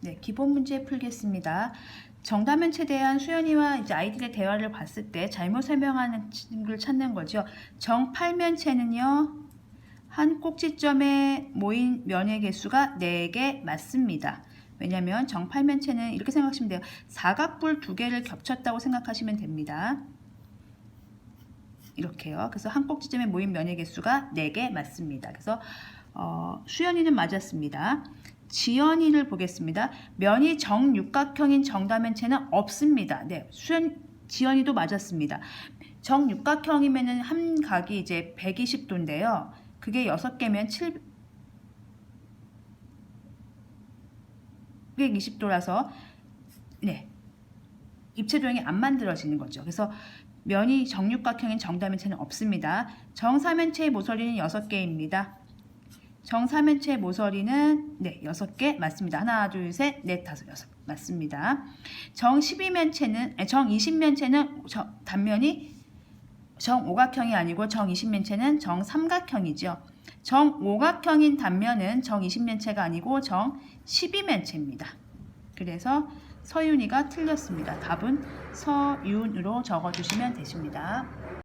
네, 기본 문제 풀겠습니다. 정답면체에 대한 수연이와 이제 아이들의 대화를 봤을 때 잘못 설명하는 걸 찾는 거죠. 정팔면체는요. 한 꼭지점에 모인 면의 개수가 4개 맞습니다. 왜냐하면 정팔면체는 이렇게 생각하시면 돼요. 사각뿔 두 개를 겹쳤다고 생각하시면 됩니다. 이렇게요. 그래서 한 꼭지점에 모인 면의 개수가 4개 맞습니다. 그래서 어, 수연이는 맞았습니다. 지연이를 보겠습니다. 면이 정육각형인 정다면체는 없습니다. 네, 수연 지연이도 맞았습니다. 정육각형이면은 한 각이 이제 120도인데요. 그게 6개면 7 720도라서 네. 입체 도형이 안 만들어지는 거죠. 그래서 면이 정육각형인 정다면체는 없습니다. 정사면체의 모서리는 6개입니다. 정사면체의 모서리는 네, 6개 맞습니다. 하나, 둘, 셋, 넷, 다섯, 여섯 맞습니다. 정 12면체는 정 20면체는 단면이 정 오각형이 아니고 정 20면체는 정 삼각형이죠. 정 오각형인 단면은 정 20면체가 아니고 정 12면체입니다. 그래서 서윤이가 틀렸습니다. 답은 서윤으로 적어주시면 되십니다.